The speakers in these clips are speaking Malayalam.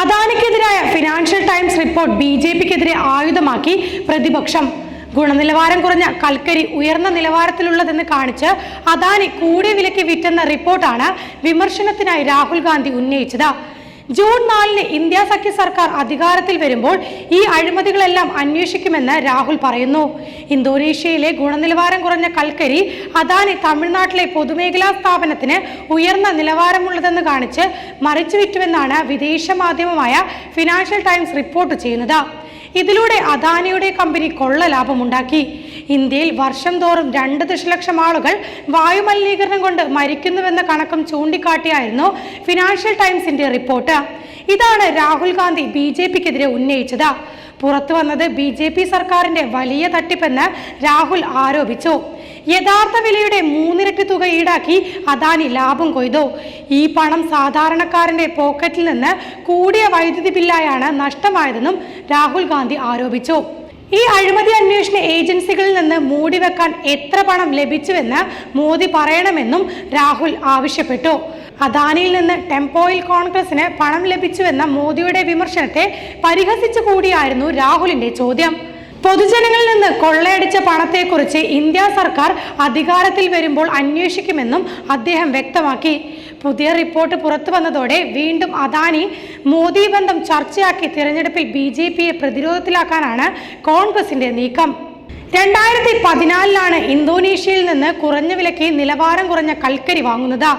അദാനിക്കെതിരായ Financial Times report B J പിക്കെതിരെ ആയുധമാക്കി പ്രതിപക്ഷം. ഗുണനിലവാരം കുറഞ്ഞ കൽക്കരി ഉയർന്ന നിലവാരത്തിലുള്ളതെന്ന് കാണിച്ച് അദാനി കൂടിയ വിലയ്ക്ക് വിറ്റെന്ന റിപ്പോർട്ടാണ് വിമർശനത്തിനായി രാഹുൽ ഗാന്ധി ഉന്നയിച്ചത്. ജൂൺ നാലിന് ഇന്ത്യ സഖ്യ സർക്കാർ അധികാരത്തിൽ വരുമ്പോൾ ഈ അഴിമതികളെല്ലാം അന്വേഷിക്കുമെന്ന് രാഹുൽ പറയുന്നു. ഇന്തോനേഷ്യയിലെ ഗുണനിലവാരം കുറഞ്ഞ കൽക്കരി അദാനി തമിഴ്നാട്ടിലെ പൊതുമേഖലാ സ്ഥാപനത്തിന് ഉയർന്ന നിലവാരമുള്ളതെന്ന് കാണിച്ച് മറിച്ചു വിറ്റുവെന്നാണ് വിദേശ മാധ്യമമായ ഫിനാൻഷ്യൽ ടൈംസ് റിപ്പോർട്ട് ചെയ്യുന്നത്. ഇതിലൂടെ അദാനിയുടെ കമ്പനി കൊള്ള ലാഭമുണ്ടാക്കി ഇന്ത്യയിൽ വർഷം തോറും രണ്ട് ദശലക്ഷം ആളുകൾ വായുമലിനീകരണം കൊണ്ട് മരിക്കുന്നുവെന്ന കണക്കും ചൂണ്ടിക്കാട്ടിയായിരുന്നു ഫിനാൻഷ്യൽ ടൈംസിന്റെ റിപ്പോർട്ട് ഇതാണ് രാഹുൽ ഗാന്ധി ബി ജെ പിക്കെതിരെ ഉന്നയിച്ചത്. പുറത്തു വന്നത് ബി ജെ പി സർക്കാരിന്റെ വലിയ തട്ടിപ്പെന്ന് രാഹുൽ ആരോപിച്ചു. യഥാർത്ഥ വിലയുടെ മൂന്നിരട്ടി തുക ഈടാക്കി അദാനി ലാഭം കൊയ്തു. ഈ പണം സാധാരണക്കാരന്റെ പോക്കറ്റിൽ നിന്ന് കൂടിയ വൈദ്യുതി ബില്ലായാണ് നഷ്ടമായതെന്നും രാഹുൽ ഗാന്ധി ആരോപിച്ചു. ഈ അഴിമതി അന്വേഷണ ഏജൻസികളിൽ നിന്ന് മൂടിവെക്കാൻ എത്ര പണം ലഭിച്ചുവെന്ന് മോദി പറയണമെന്നും രാഹുൽ ആവശ്യപ്പെട്ടു. അദാനിയിൽ നിന്ന് ടെമ്പോയിൽ കോൺഗ്രസിന് പണം ലഭിച്ചുവെന്ന മോദിയുടെ വിമർശനത്തെ പരിഹസിച്ചു കൂടിയായിരുന്നു രാഹുലിന്റെ ചോദ്യം. പൊതുജനങ്ങളിൽ നിന്ന് കൊള്ളയടിച്ച പണത്തെക്കുറിച്ച് ഇന്ത്യ സർക്കാർ അധികാരത്തിൽ വരുമ്പോൾ അന്വേഷിക്കുമെന്നും അദ്ദേഹം വ്യക്തമാക്കി. പുതിയ റിപ്പോർട്ട് പുറത്തു വന്നതോടെ വീണ്ടും അദാനി മോദി ബന്ധം ചർച്ചയാക്കി തിരഞ്ഞെടുപ്പിൽ ബി ജെ പിയെ പ്രതിരോധത്തിലാക്കാനാണ് കോൺഗ്രസിന്റെ നീക്കം. രണ്ടായിരത്തി പതിനാലിലാണ് ഇന്തോനേഷ്യയിൽ നിന്ന് കുറഞ്ഞ വിലയ്ക്ക് നിലവാരം കുറഞ്ഞ കൽക്കരി വാങ്ങുന്നത്.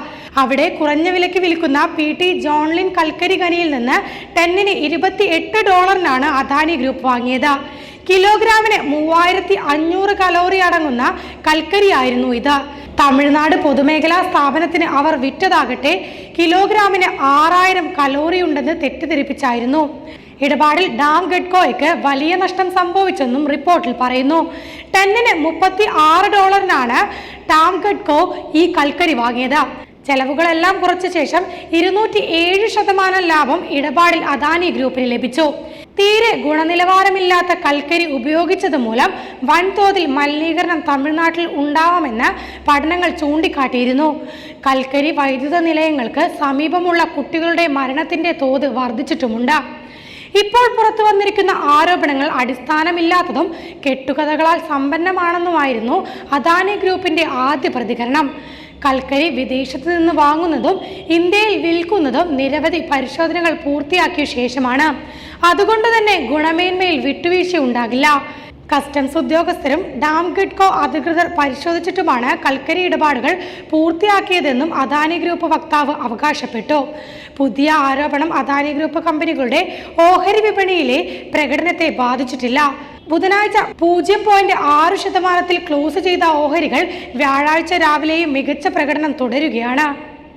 അവിടെ കുറഞ്ഞ വിലയ്ക്ക് വിൽക്കുന്ന പി ടി ജോൺലിൻ കൽക്കരി ഖനിയിൽ നിന്ന് ടെന്നിന് ഇരുപത്തി എട്ട് ഡോളറിനാണ് അദാനി ഗ്രൂപ്പ് വാങ്ങിയത്. കിലോഗ്രാമിന് മൂവായിരത്തി അഞ്ഞൂറ് കലോറി അടങ്ങുന്ന കൽക്കരിയായിരുന്നു ഇത്. തമിഴ്നാട് പൊതുമേഖലാ സ്ഥാപനത്തിന് അവർ വിറ്റതാകട്ടെ കിലോഗ്രാമിന് ആറായിരം കലോറി ഉണ്ടെന്ന് തെറ്റിദ്ധരിപ്പിച്ചായിരുന്നു. ഇടപാടിൽ ഡാം ഗഡ്കോയ്ക്ക് വലിയ നഷ്ടം സംഭവിച്ചെന്നും റിപ്പോർട്ടിൽ പറയുന്നു. ടെന്നിന് മുപ്പത്തി ആറ് ഡോളറിനാണ് ഡാം ഗഡ്കോ ഈ കൽക്കരി വാങ്ങിയത്. ചെലവുകളെല്ലാം കുറച്ച ശേഷം ഇരുന്നൂറ്റി ഏഴ് ശതമാനം ലാഭം ഇടപാടിൽ അദാനി ഗ്രൂപ്പിന് ലഭിച്ചു. തീരെ ഗുണനിലവാരമില്ലാത്ത കൽക്കരി ഉപയോഗിച്ചത് മൂലം വൻതോതിൽ മലിനീകരണം തമിഴ്നാട്ടിൽ ഉണ്ടാവാമെന്ന് പഠനങ്ങൾ ചൂണ്ടിക്കാട്ടിയിരുന്നു. കൽക്കരി വൈദ്യുത നിലയങ്ങൾക്ക് സമീപമുള്ള കുട്ടികളുടെ മരണത്തിന്റെ തോത് വർദ്ധിച്ചിട്ടുമുണ്ട്. ഇപ്പോൾ പുറത്തു വന്നിരിക്കുന്ന ആരോപണങ്ങൾ അടിസ്ഥാനമില്ലാത്തതും കെട്ടുകഥകളാൽ സമ്പന്നമാണെന്നുമായിരുന്നു അദാനി ഗ്രൂപ്പിന്റെ ആദ്യ പ്രതികരണം. കൽക്കരി വിദേശത്ത് നിന്ന് വാങ്ങുന്നതും ഇന്ത്യയിൽ വിൽക്കുന്നതും നിരവധി പരിശോധനകൾ പൂർത്തിയാക്കിയ ശേഷമാണ്. അതുകൊണ്ട് തന്നെ ഗുണമേന്മയിൽ വിട്ടുവീഴ്ച ഉണ്ടാകില്ല. കസ്റ്റംസ് ഉദ്യോഗസ്ഥരും ഡാം ഗിഡ്കോ അധികൃതർ പരിശോധിച്ചിട്ടുമാണ് കൽക്കരി ഇടപാടുകൾ പൂർത്തിയാക്കിയതെന്നും അദാനി ഗ്രൂപ്പ് വക്താവ് അവകാശപ്പെട്ടു. പുതിയ ആരോപണം അദാനി ഗ്രൂപ്പ് കമ്പനികളുടെ ഓഹരി വിപണിയിലെ പ്രകടനത്തെ ബാധിച്ചിട്ടില്ല. ബുധനാഴ്ച പൂജ്യം പോയിന്റ് ആറ് ശതമാനത്തിൽ ക്ലോസ് ചെയ്ത ഓഹരികൾ വ്യാഴാഴ്ച രാവിലെയും മികച്ച പ്രകടനം തുടരുകയാണ്.